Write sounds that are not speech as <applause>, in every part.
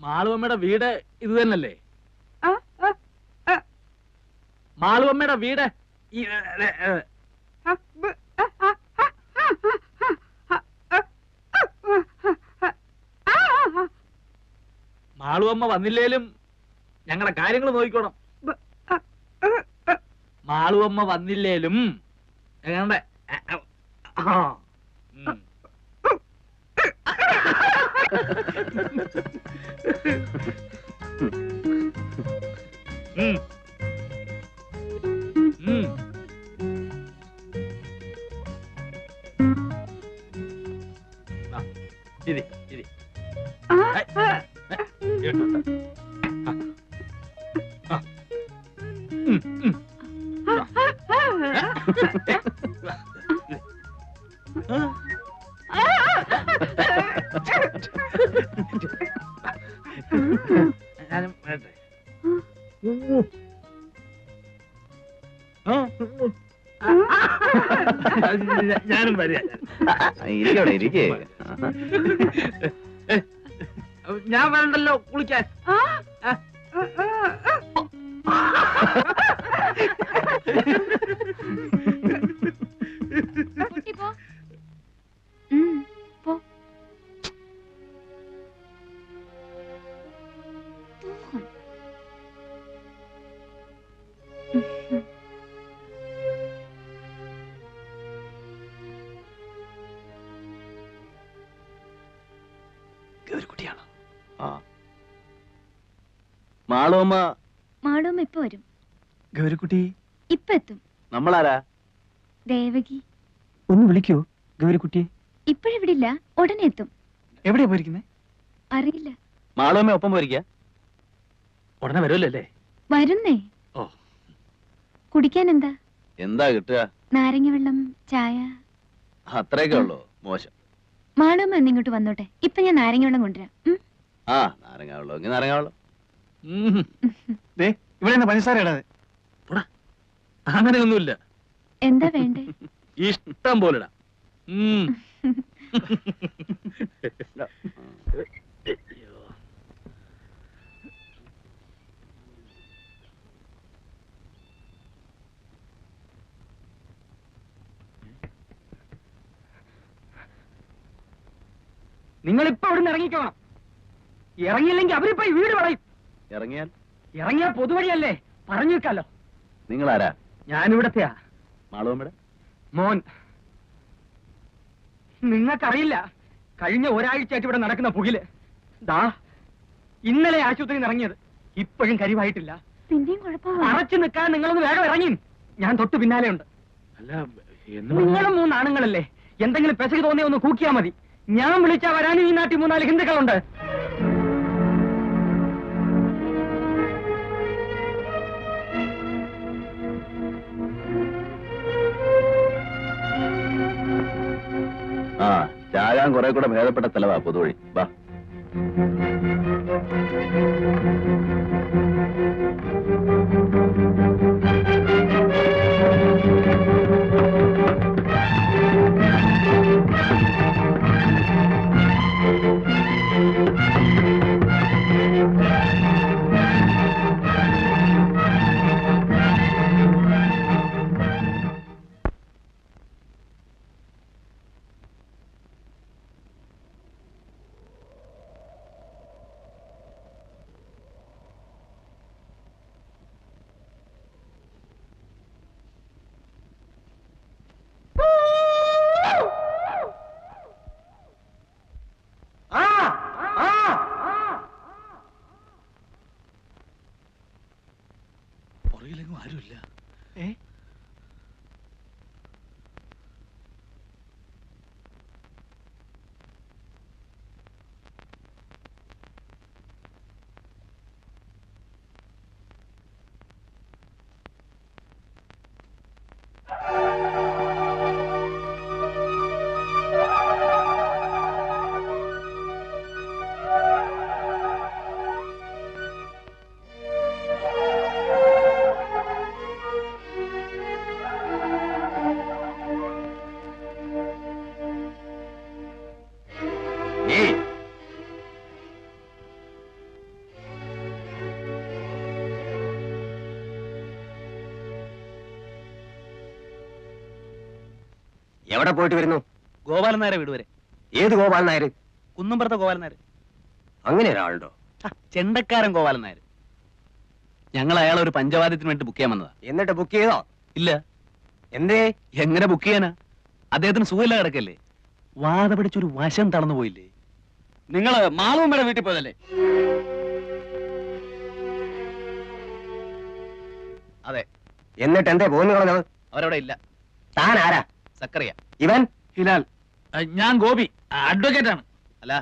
മാളുവമ്മയുടെ വീട് ഇത് തന്നല്ലേ മാളുവമ്മയുടെ വീട്. മാളുവമ്മ വന്നില്ലേലും ഞങ്ങളുടെ കാര്യങ്ങൾ നോക്കിക്കോണം. മാളുവമ്മ വന്നില്ലേലും ഞങ്ങളുടെ ആ, ഞാനും വരിക. ഇരിക്കവിടെ ഇരിക്കേ ഞാൻ വരണ്ടല്ലോ കുളിക്കാൻ. മാടോമ്മ ഇപ്പൊ വരും. ഗൗരിക്കുട്ടി. ഇപ്പൊ എത്തും. നമ്മളാരാ? ദേവകി. ഒന്ന് വിളിക്കൂ ഗൗരിക്കുട്ടിയെ ഇപ്പോഴിവിടില്ല? ഉടനെ എത്തും. എവിടെയാ പോയിരിക്കുന്നത് അറിയില്ല. ഒപ്പം പോയിരിക്ക? ഉടനെ വരുമല്ലോ അല്ലേ വരുന്നേ. ഓ. കുടിക്കാൻ എന്താ എന്താ കിട്ടുക? നാരങ്ങ വെള്ളം ചായ. അത്രയൊക്കെ ഉള്ളൂ. മോശം. മാടോമ്മ ഒന്ന് ഇങ്ങോട്ട് വന്നോട്ടെ. ഇപ്പൊ ഞാൻ നാരങ്ങ വെള്ളം കൊണ്ടുവരാം. ഉം. ആ നാരങ്ങ വെള്ളം ഇങ്ങനെ നാരങ്ങ വെള്ളം <laughs> ദേ ഇവിടെ നിന്ന് പഞ്ചസാര ഇടാതെ. അങ്ങനെയൊന്നുമില്ല. എന്താ വേണ്ടേ? <laughs> ഇഷ്ടം പോലെ ഇടാം ഉം. <laughs> നിങ്ങൾ ഇപ്പൊ ഇവിടുന്ന് നിന്ന് ഇറങ്ങിക്കോണം. ഇറങ്ങിയില്ലെങ്കിൽ അവരിപ്പോ ഈ വീട് പറയും. ഇറങ്ങിയാൽ? ഇറങ്ങിയാൽ പൊതുവഴിയല്ലേ? പറഞ്ഞു വെക്കാലോ. നിങ്ങൾ ഞാനിവിടത്തെയാ. മാളുവമ്മയുടെ? മോൻ. നിങ്ങൾക്കറിയില്ല കഴിഞ്ഞ ഒരാഴ്ചയായിട്ട് ഇവിടെ നടക്കുന്ന പുകിൽ. ദാ ഇന്നലെ ആശുപത്രിയിൽ ഇറങ്ങിയത്. ഇപ്പോഴും കരിവായിട്ടില്ല. പിന്നെയും അറച്ചു നിൽക്കാൻ നിങ്ങളൊന്ന് വേഗം ഇറങ്ങി. ഞാൻ തൊട്ട് പിന്നാലെ ഉണ്ട്. അല്ല നിങ്ങളും മൂന്നാണുങ്ങളല്ലേ? എന്തെങ്കിലും പെശക് തോന്നിയ ഒന്ന് കൂക്കിയാ മതി. ഞാൻ വിളിച്ചാ വരാനും ഈ നാട്ടിൽ മൂന്നാൽ ഹിന്ദുക്കളുണ്ട്. ആ ചാകാൻ കുറെ കൂടെ ഭേദപ്പെട്ട സ്ഥലവാ പൊതുവഴി. വാ. എവിടെ പോയിട്ട് വരുന്നു? ഗോപാലൻ നായരെ വീട് വരെ. ഏത് ഗോപാലൻ നായർ കുന്നുംപുറത്തെ ഗോപാലൻ നായർ അങ്ങനെ ഒരാളുണ്ടോ? ചെണ്ടക്കാരൻ ഗോപാലൻ നായർ ഞങ്ങൾ അയാളെ ഒരു പഞ്ചവാദ്യത്തിന് വേണ്ടി ബുക്ക് ചെയ്യാൻ വന്നതാ. എന്നിട്ട് ബുക്ക് ചെയ്തോ? ഇല്ല. എന്തേ? എങ്ങനെ ബുക്ക് ചെയ്യാനാ? അദ്ദേഹത്തിന് സുഖമില്ല കിടക്കല്ലേ? വാത പിടിച്ചൊരു വശം തളർന്നു പോയില്ലേ? നിങ്ങൾ മാളൂമ്മയുടെ വീട്ടിൽ പോയതല്ലേ? അതെ. എന്നിട്ട് എന്തേ പോകുന്നു അവരവിടെ ഇല്ല. താൻ ആരാ? സക്കറിയ. ഇവൻ ഹിലാൽ. ഞാൻ ഗോപി അഡ്വക്കേറ്റ് ആണ്. അല്ല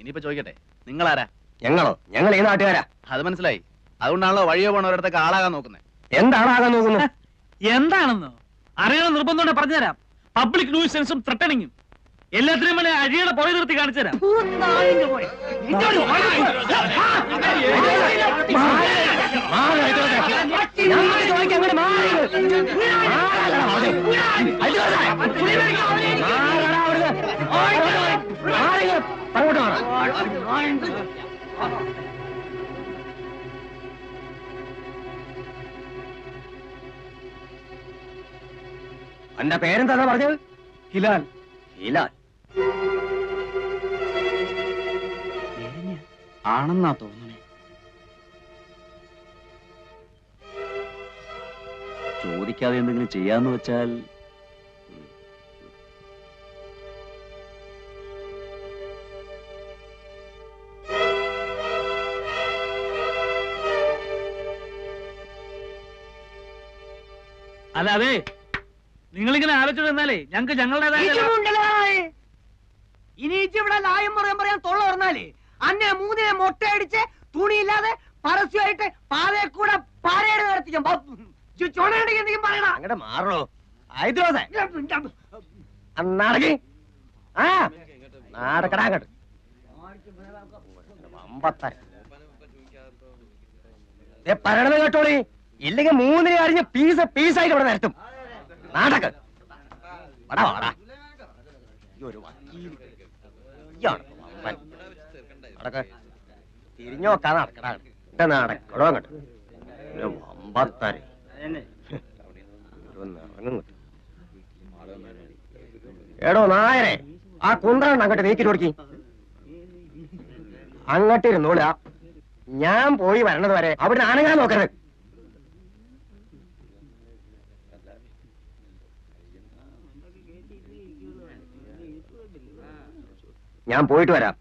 ഇനിയിപ്പോ ചോദിക്കട്ടെ നിങ്ങൾ ആരാ ഞങ്ങളോ? ഞങ്ങൾ ഈ നാട്ടുകാരാ. അത് മനസ്സിലായി. അതുകൊണ്ടാണല്ലോ വഴിയോ പോണവരടുത്തൊക്കെ ആളാകാൻ നോക്കുന്നത് എന്താണ് ആകാൻ നോക്കുന്നത്? എന്താണെന്നോ? അറിയണം നിർബന്ധം പറഞ്ഞുതരാം. പബ്ലിക് ന്യൂസൻസും ത്രട്ടണിങ്ങും എല്ലാത്തിനും വേണേ അഴിയുടെ പുറകെ നിർത്തി കാണിച്ചു തരാം അങ്ങനെ മാറി. എന്റെ പേരെന്താ പറഞ്ഞത്? ഹിലാൽ. ഹിലാൽ? ആണെന്നാ തോന്നണേ ചോദിക്കാതെ എന്തെങ്കിലും ചെയ്യാന്ന് വെച്ചാൽ അല്ല അതെ നിങ്ങളിങ്ങനെ ആലോചിച്ചു വന്നാലേ ഞങ്ങൾക്ക് ഞങ്ങളുടേതായ ഇനി ഇവിടെ ലായം പറയാൻ പറയാൻ തൊള്ള പറഞ്ഞാലേ അന്നെ മൂന്നിനെ മൊട്ടയടിച്ച് തുണിയില്ലാതെ പരസ്യമായിട്ട് പാതയെ കൂടെ പാരയുടെ നടത്തിക്കാം. അങ്ങടെ മാറണോ? ആ നടക്കടാ അങ്ങോട്ട് പറയണത് കേട്ടോളി ഇല്ലെങ്കിൽ മൂന്നിനെ അറിഞ്ഞ് പീസ് പീസായിട്ട് ഇവിടെ നിരത്തും. നാടക. വടാ വാടാ ഈ ഒരു വക്കീൽ. ഇയാൾ വമ്പൻ. നടക്ക്. തിരിഞ്ഞു നോക്കാതെ നടക്കടാ നടക്കടോ അങ്ങോട്ട് ഇറങ്ങും എടോ നായരെ ആ കുന്ത്രണ്ട് അങ്ങോട്ട് നീക്കിട്ട് കൊടുക്കി. അങ്ങോട്ട് ഇരുന്നോളാ ഞാൻ പോയി വരണത് വരെ അവിടെ അനങ്ങാൻ നോക്കരുത്. ഞാൻ പോയിട്ട് വരാം.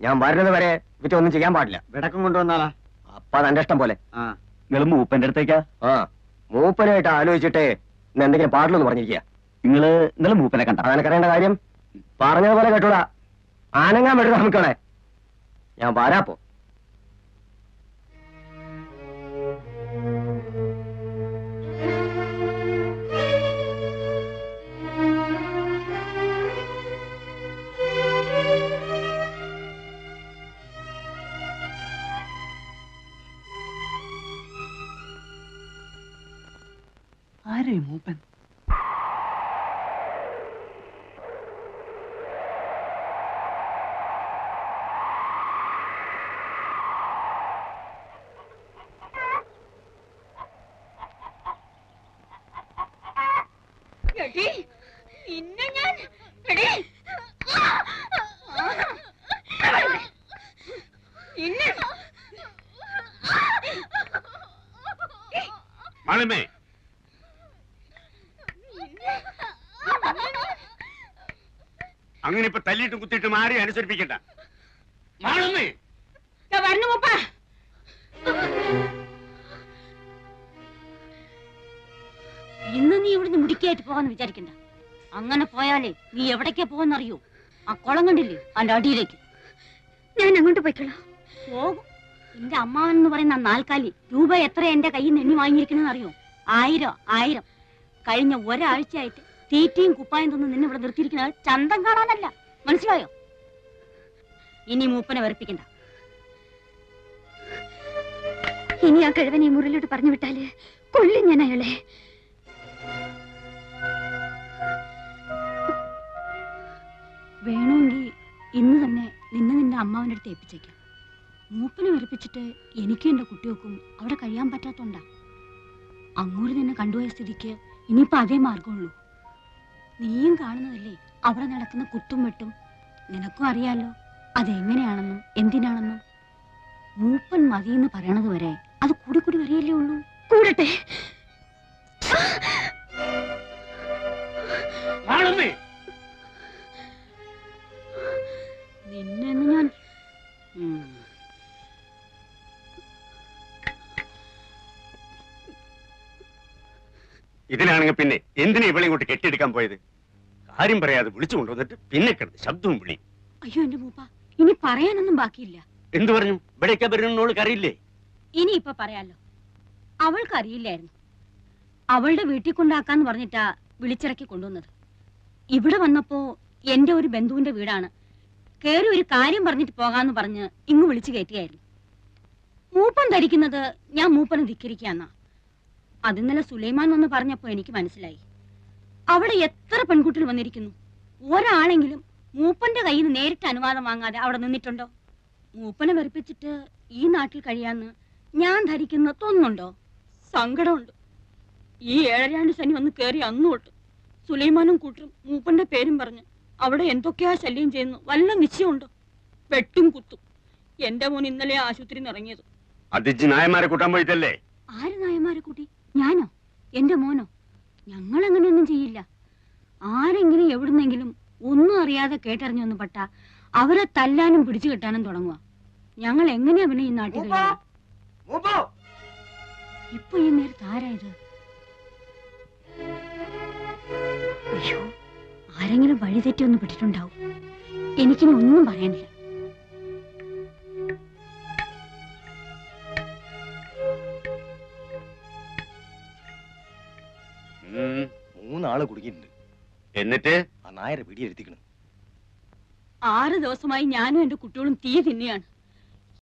ഞാൻ വരുന്നത് വരെ ഇവറ്റ ഒന്നും ചെയ്യാൻ പാടില്ല. വിടക്കം കൊണ്ടുവന്നാളാ? അപ്പൊ അതെന്റെ ഇഷ്ടം പോലെ. ആ. നിങ്ങൾ മൂപ്പന്റെ അടുത്തേക്കാ? ആ. മൂപ്പനായിട്ട് ആലോചിച്ചിട്ട് ഇന്ന് എന്തെങ്കിലും പാടില്ലെന്ന് പറഞ്ഞിരിക്കുക. നിങ്ങൾ ഇന്നലെ മൂപ്പനെ കണ്ട. അതെനക്കറിയേണ്ട കാര്യം. പറഞ്ഞതുപോലെ കേട്ടോടാ. ആനങ്ങാൻ വേണ്ടി നമുക്കണേ. ഞാൻ വരാപ്പോ അങ്ങനെ ഇപ്പൊ തല്ലിയിട്ട് കുത്തിയിട്ട് മാറി അനുസരിപ്പിക്കണ്ട. മാളമ്മേ. വരണു മൂപ്പാ. ഇന്ന് നീ ഇവിടുന്ന് മുടിക്കായിട്ട് പോകാന്ന് വിചാരിക്കണ്ട. അങ്ങനെ പോയാലേ നീ എവിടേക്കാ പോകാന്നറിയോ ആ കുളം കണ്ടില്ലേ? അതിന്റെ അടിയിലേക്ക്. ഞാൻ അങ്ങോട്ട് പോയിക്കോളാം. പോകും. എന്റെ അമ്മാവൻ എന്ന് പറയുന്ന നാൽക്കാലി രൂപ എത്ര എന്റെ കയ്യിൽ നിന്ന് എണ്ണി വാങ്ങിയിരിക്കണെന്ന് അറിയോ? ആയിരം ആയിരം. കഴിഞ്ഞ ഒരാഴ്ചയായിട്ട് തീറ്റയും കുപ്പായം തന്ന് നിന്നെ ഇവിടെ നിർത്തിയിരിക്കുന്നത് ചന്തം കാണാനല്ല. മനസ്സിലായോ? ഇനി മൂപ്പനെ വെറുപ്പിക്കണ്ട. ഇനി ആ കിഴവൻ ഈ മുറിയിലോട്ട് പറഞ്ഞു വിട്ടാൽ കൊള്ളി ഞാൻ അയാളെ. വേണമെങ്കിൽ ഇന്ന് തന്നെ നിന്നെ നിന്റെ അമ്മാവിന്റെ അടുത്ത് ഏൽപ്പിച്ചേക്കാം. മൂപ്പനെ വെറുപ്പിച്ചിട്ട് എനിക്കും എന്റെ കുട്ടികൾക്കും അവിടെ കഴിയാൻ പറ്റാത്തോണ്ടാ. അങ്ങോട്ട് നിന്നെ കണ്ടുപോയ സ്ഥിതിക്ക് ഇനിയിപ്പോ അതേ മാർഗമുള്ളൂ നീയും കാണുന്നതല്ലേ? അവിടെ നടക്കുന്ന കുത്തും വെട്ടും. നിനക്കും അറിയാലോ അതെങ്ങനെയാണെന്നും എന്തിനാണെന്നും. മൂപ്പൻ മതിയെന്ന് പറയണത് വരെ അത് കൂടി കൂടി വരികയല്ലേ ഉള്ളൂ. കൂടട്ടെ. ഇതിലാണെങ്കിൽ പിന്നെ എന്തിനാ ഇവളെ ഇങ്ങോട്ട് കെട്ടിയെടുക്കാൻ പോയത്? കാര്യം പറയാതെ വിളിച്ചു കൊണ്ടുവന്നിട്ട് പിന്നെ കിടന്ന് ശബ്ദവും വിളി അയ്യോ എന്റെ മൂപ്പ ഇനി പറയാനൊന്നും ബാക്കിയില്ല. എന്തു പറഞ്ഞു? ഇവിടേക്കാ വരുന്നോൾക്ക് അറിയില്ലേ? ഇനി ഇപ്പൊ പറയാലോ. അവൾക്ക് അറിയില്ലായിരുന്നു. അവളുടെ വീട്ടിൽ കൊണ്ടാക്കാന്ന് പറഞ്ഞിട്ടാ വിളിച്ചിറക്കി കൊണ്ടുവന്നത്. ഇവിടെ വന്നപ്പോ എന്റെ ഒരു ബന്ധുവിന്റെ വീടാണ്. കേറി ഒരു കാര്യം പറഞ്ഞിട്ട് പോകാന്ന് പറഞ്ഞ് ഇങ്ങ് വിളിച്ചു കയറ്റിയായിരുന്നു മൂപ്പൻ ധരിക്കുന്നത് ഞാൻ മൂപ്പനെ ധിക്കരിക്കാന്നാ. അത് ഇന്നലെ സുലൈമാൻ വന്ന് പറഞ്ഞപ്പോ എനിക്ക് മനസ്സിലായി. അവിടെ എത്ര പെൺകുട്ടികൾ വന്നിരിക്കുന്നു? ഒരാളെങ്കിലും മൂപ്പന്റെ കയ്യിൽ നിന്ന് നേരിട്ട് അനുവാദം വാങ്ങാതെ അവിടെ നിന്നിട്ടുണ്ടോ? മൂപ്പനെ വെറുപ്പിച്ചിട്ട് ഈ നാട്ടിൽ കഴിയാന്ന് ഞാൻ ധരിക്കുന്ന തോന്നുന്നുണ്ടോ സങ്കടമുണ്ട്. ഈ ഏഴരാണ്ട് ശനി വന്ന് കയറി അന്നു തൊട്ട് സുലൈമാനും കൂട്ടരും മൂപ്പന്റെ പേരും പറഞ്ഞ് അവിടെ എന്തൊക്കെയാ ശല്യം ചെയ്യുന്നു? വല്ല നിശ്ചയമുണ്ടോ? വെട്ടും കുത്തും. എന്റെ മോൻ ഇന്നലെ ആശുപത്രിയിൽ ഇറങ്ങിയത് അതിജ് നായന്മാരെ കൂട്ടാൻ പോയിട്ടല്ലേ? ആര് നായന്മാരെ കൂട്ടി? ഞാനോ? എന്റെ മോനോ? ഞങ്ങൾ അങ്ങനെയൊന്നും ചെയ്യില്ല. ആരെങ്കിലും എവിടുന്നെങ്കിലും ഒന്നും അറിയാതെ കേട്ടറിഞ്ഞൊന്ന് പട്ട അവരെ തല്ലാനും പിടിച്ചു കെട്ടാനും തുടങ്ങുക ഞങ്ങൾ എങ്ങനെ പിന്നെ ഈ നാട്ടിൽ ഇപ്പൊ ഈ നേരത്ത് ആരായത് അയ്യോ ആരെങ്കിലും വഴിതെറ്റി ഒന്ന് പെട്ടിട്ടുണ്ടാവും. എനിക്കിനി ഒന്നും പറയാനില്ല. മൂന്നാൾ കുടുങ്ങിയിട്ടുണ്ട്. എന്നിട്ട്? ആ നായരെ പിടിയെടുത്തിക്കണം ആറ് ദിവസമായി ഞാനും എന്റെ കുട്ടികളും തീ തിന്നെയാണ്.